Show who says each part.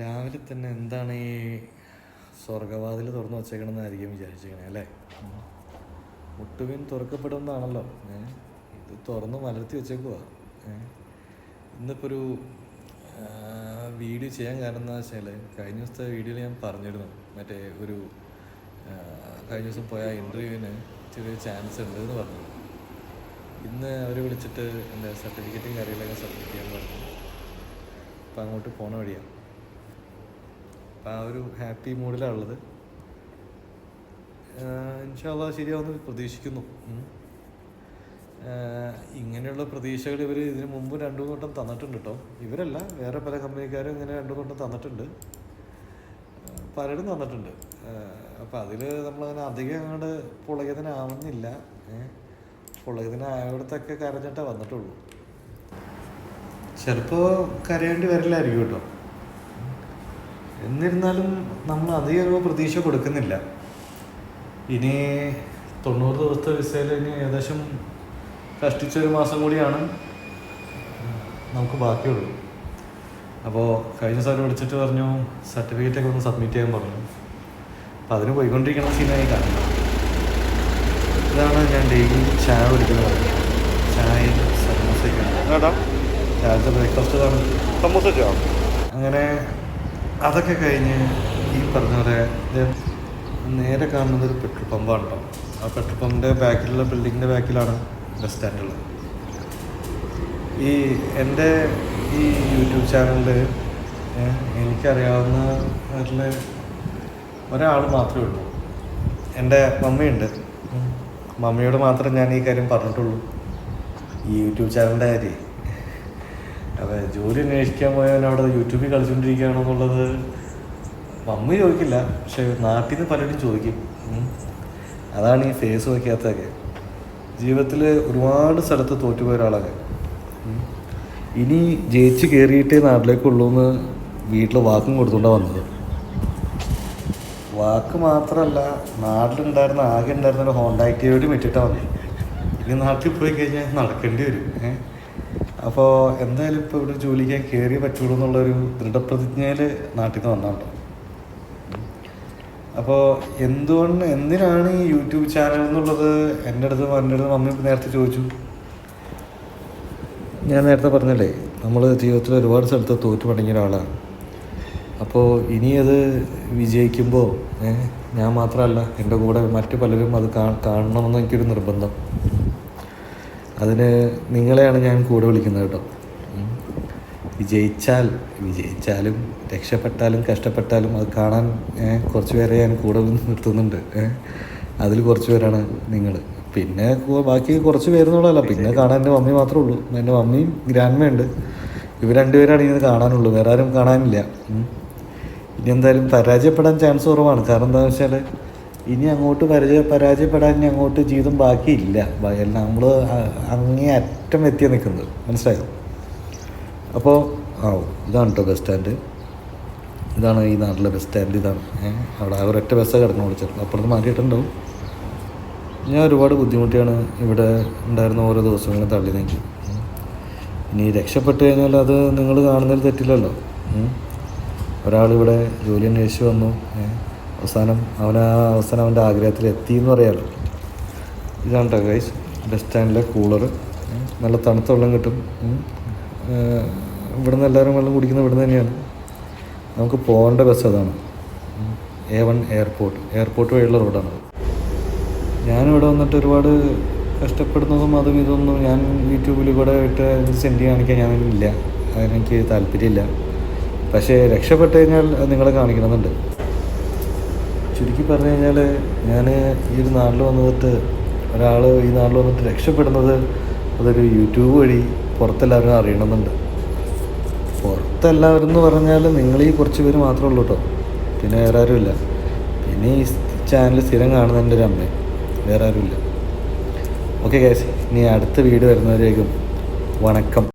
Speaker 1: രാവിലെ തന്നെ എന്താണ് ഈ സ്വർഗവാതിൽ തുറന്നു വച്ചേക്കണമെന്നായിരിക്കും വിചാരിച്ചേക്കണേ അല്ലേ. മുട്ടുവിൻ തുറക്കപ്പെടുന്നതാണല്ലോ ഇത് തുറന്ന് മലർത്തി വെച്ചേക്കുവാ. ഏഹ് ഇന്നിപ്പോൾ ഒരു വീഡിയോ ചെയ്യാൻ കാരണം എന്താ വെച്ചാൽ കഴിഞ്ഞ ദിവസത്തെ വീഡിയോയിൽ ഞാൻ പറഞ്ഞിരുന്നു. മറ്റേ ഒരു കഴിഞ്ഞ ദിവസം പോയ ഇന്റർവ്യൂവിന് ചെറിയ ചാൻസ് ഉണ്ട് എന്ന് പറഞ്ഞു. ഇന്ന് അവർ വിളിച്ചിട്ട് എന്റെ സർട്ടിഫിക്കറ്റും കാര്യങ്ങളൊക്കെ സബ്മിറ്റ് ചെയ്യാൻ പറഞ്ഞു. അപ്പം അങ്ങോട്ട് പോണ വഴിയാണ് അപ്പം ആ ഒരു ഹാപ്പി മൂഡിലാണ് ഉള്ളത് ഇൻഷാല്ല ശരിയാവുമെന്ന് പ്രതീക്ഷിക്കുന്നു. ഇങ്ങനെയുള്ള പ്രതീക്ഷകൾ ഇവർ ഇതിനു മുമ്പ് രണ്ടു വട്ടം തന്നിട്ടുണ്ട് കേട്ടോ ഇവരല്ല വേറെ പല കമ്പനിക്കാരും ഇങ്ങനെ രണ്ടു വട്ടം തന്നിട്ടുണ്ട്. പലരും തന്നിട്ടുണ്ട്. അപ്പം അതിൽ നമ്മളങ്ങനെ അധികം അങ്ങോട്ട് പുളകിതനാവുന്നില്ല പുളകിതനായവിടത്തൊക്കെ കരഞ്ഞിട്ടേ വന്നിട്ടുള്ളൂ. ചിലപ്പോൾ കരയേണ്ടി വരില്ലായിരിക്കും കേട്ടോ എന്നിരുന്നാലും നമ്മൾ അധികം ഒരു പ്രതീക്ഷ കൊടുക്കുന്നില്ല. ഇനി തൊണ്ണൂറ് ദിവസത്തെ വിസയിൽ ഇനി ഏകദേശം കഷ്ടിച്ചൊരു മാസം കൂടിയാണ് നമുക്ക് ബാക്കിയുള്ളൂ. അപ്പോൾ കഴിഞ്ഞ സാറ് വിളിച്ചിട്ട് പറഞ്ഞു സർട്ടിഫിക്കറ്റ് ഒക്കെ ഒന്ന് സബ്മിറ്റ് ചെയ്യാൻ പറഞ്ഞു. അപ്പോൾ അതിന് പോയിക്കൊണ്ടിരിക്കുന്ന സീനായി കാണുന്നത് ഇതാണ് ഞാൻ ഡെയിലി ചായ കുടിക്കുന്നത്. ചായ സമോസയൊക്കെയാണ്. രാവിലത്തെ ബ്രേക്ക്ഫാസ്റ്റ് കാണും
Speaker 2: സമോസ
Speaker 1: അങ്ങനെ അതൊക്കെ കഴിഞ്ഞ് ഈ പറഞ്ഞ പോലെ നേരെ കാണുന്നത് ഒരു പെട്രോൾ പമ്പാണ് കേട്ടോ ആ പെട്രോൾ പമ്പിന്റെ ബാക്കിലുള്ള ബിൽഡിങ്ങിന്റെ ബാക്കിലാണ് ബസ് സ്റ്റാൻഡുള്ളത് ഈ എന്റെ ഈ യൂട്യൂബ് ചാനലിൽ എനിക്കറിയാവുന്ന ഒരാൾ മാത്രമേ ഉള്ളൂ. എന്റെ മമ്മിയുണ്ട്. മമ്മിയോട് മാത്രം ഞാൻ ഈ കാര്യം പറഞ്ഞിട്ടുള്ളൂ. ഈ യൂട്യൂബ് ചാനലിന്റെ കാര്യം. അപ്പോൾ ജോലി അന്വേഷിക്കാൻ പോയവൻ അവിടെ യൂട്യൂബിൽ കളിച്ചുകൊണ്ടിരിക്കുകയാണോ എന്നുള്ളത് മമ്മി ചോദിക്കില്ല. പക്ഷെ നാട്ടിൽ നിന്ന് പലരും ചോദിക്കും. അതാണ് ഈ ഫേസ് വയ്ക്കാത്തതൊക്കെ ജീവിതത്തിൽ ഒരുപാട് സ്ഥലത്ത് തോറ്റുപോയ ഒരാളൊക്കെ. ഇനി ജയിച്ച് കയറിയിട്ടേ നാട്ടിലേക്കുള്ളൂ എന്ന് വീട്ടിൽ വാക്കും കൊടുത്തുകൊണ്ടാണ് വന്നത്. വാക്ക് മാത്രമല്ല നാട്ടിലുണ്ടായിരുന്ന ആകെ ഉണ്ടായിരുന്ന ഒരു ഹോണ്ട ആക്റ്റീവായിട്ട് വന്നത് ഇനി നാട്ടിൽ പോയി കഴിഞ്ഞാൽ നടക്കേണ്ടി വരും. അപ്പോൾ എന്തായാലും ഇപ്പോൾ ഇവിടെ ജോലിക്കാൻ കയറി പറ്റുള്ളൂ എന്നുള്ളൊരു ദൃഢപ്രതിജ്ഞയിൽ നാട്ടിൽ നിന്ന് വന്നാട്ടോ. അപ്പോൾ എന്തുകൊണ്ട് എന്തിനാണ് ഈ യൂട്യൂബ് ചാനൽ എന്നുള്ളത് എന്റെ അടുത്ത് എന്റെ അടുത്ത് മമ്മി നേരത്തെ ചോദിച്ചു. ഞാൻ നേരത്തെ പറഞ്ഞല്ലേ നമ്മൾ ജീവിതത്തിൽ ഒരുപാട് സ്ഥലത്ത് തോറ്റു പണിങ്ങിയ ഒരാളാണ് അപ്പോൾ ഇനി അത് വിജയിക്കുമ്പോൾ ഞാൻ മാത്രമല്ല എന്റെ കൂടെ മറ്റു പലരും അത് കാണണമെന്ന് എനിക്കൊരു നിർബന്ധം. അതിന് നിങ്ങളെയാണ് ഞാൻ കൂടെ വിളിക്കുന്നത് കേട്ടോ. വിജയിച്ചാൽ വിജയിച്ചാലും രക്ഷപ്പെട്ടാലും കഷ്ടപ്പെട്ടാലും അത് കാണാൻ കുറച്ച് പേരെ ഞാൻ കൂടെ നിർത്തുന്നുണ്ട് അതിൽ കുറച്ച് പേരാണ് നിങ്ങൾ പിന്നെ ബാക്കി കുറച്ച് പേരെന്നുള്ളതല്ല. പിന്നെ കാണാൻ എന്റെ മമ്മി മാത്രമേ ഉള്ളൂ. എന്റെ മമ്മിയും ഗ്രാൻഡ്മയുണ്ട് ഇവർ രണ്ടുപേരാണ് ഇങ്ങനെ കാണാനുള്ളൂ. വേറെ ആരും കാണാനില്ല. ഇനി എന്തായാലും പരാജയപ്പെടാൻ ചാൻസ് കുറവാണ്. കാരണം എന്താണെന്ന് വെച്ചാൽ ഇനി അങ്ങോട്ട് പരാജയ പരാജയപ്പെടാൻ ഇനി അങ്ങോട്ട് ജീവിതം ബാക്കിയില്ല. നമ്മൾ അങ്ങേ അറ്റം എത്തിയ നിൽക്കുന്നത് മനസ്സിലായോ? അപ്പോൾ ആ ഇതാണ് കേട്ടോ ബസ് സ്റ്റാൻഡ് ഇതാണ് ഈ നാട്ടിലെ ബസ് സ്റ്റാൻഡ് ഇതാണ്. അവിടെ ഒരൊറ്റ ബസ്സാണ് കിടന്നു വിളിച്ചത് അപ്പുറത്ത് മാറ്റിയിട്ടുണ്ടാവും ഞാൻ ഒരുപാട് ബുദ്ധിമുട്ടിയാണ് ഇവിടെ ഉണ്ടായിരുന്ന ഓരോ ദിവസങ്ങളും തള്ളി നീക്കി. ഇനി രക്ഷപ്പെട്ടു കഴിഞ്ഞാൽ അത് നിങ്ങൾ കാണുന്നതിൽ തെറ്റില്ലല്ലോ. ഒരാളിവിടെ ജോലി അന്വേഷിച്ച് വന്നു. അവസാനം അവൻ ആ അവസാനം അവന്റെ ആഗ്രഹത്തിൽ എത്തി എന്ന് പറയാമല്ലോ ഇതാണ് കേട്ടോ ഗൈസ് ബസ് സ്റ്റാൻഡിലെ കൂളർ നല്ല തണുത്ത വെള്ളം കിട്ടും. ഇവിടുന്ന് എല്ലാവരും വെള്ളം കുടിക്കുന്ന ഇവിടുന്ന് തന്നെയാണ്. നമുക്ക് പോകേണ്ട ബസ് അതാണ്. എ വൺ എയർപോർട്ട് എയർപോർട്ട് വഴിയുള്ള റോഡാണ് ഞാനിവിടെ വന്നിട്ട് ഒരുപാട് കഷ്ടപ്പെടുന്നതും അതും ഇതൊന്നും ഞാൻ യൂട്യൂബിൽ കൂടെ ഇട്ട് സെൻഡ് കാണിക്കാൻ ഞാനില്ല അതിനെനിക്ക് താല്പര്യമില്ല. പക്ഷേ രക്ഷപ്പെട്ട് കഴിഞ്ഞാൽ നിങ്ങളെ കാണിക്കണമെന്നുണ്ട്. ചുരുക്കി പറഞ്ഞു കഴിഞ്ഞാൽ ഞാൻ ഈ ഒരു നാട്ടിൽ വന്നിട്ട് ഒരാൾ ഈ നാട്ടിൽ വന്നിട്ട് രക്ഷപ്പെടുന്നത് അതൊരു യൂട്യൂബ് വഴി പുറത്തെല്ലാവരും അറിയണമെന്നുണ്ട്. പുറത്തെല്ലാവരും എന്ന് പറഞ്ഞാൽ നിങ്ങൾ ഈ കുറച്ച് പേര് മാത്രമേ ഉള്ളൂ കേട്ടോ പിന്നെ വേറെ ആരുമില്ല. പിന്നെ ഈ ചാനൽ സ്ഥിരം കാണുന്ന എന്റെ ഒരു അമ്മ വേറെ ആരുമില്ല. ഓക്കെ ഗൈസ് ഇനി അടുത്ത വീട് വരുന്നവരേക്കും വണക്കം.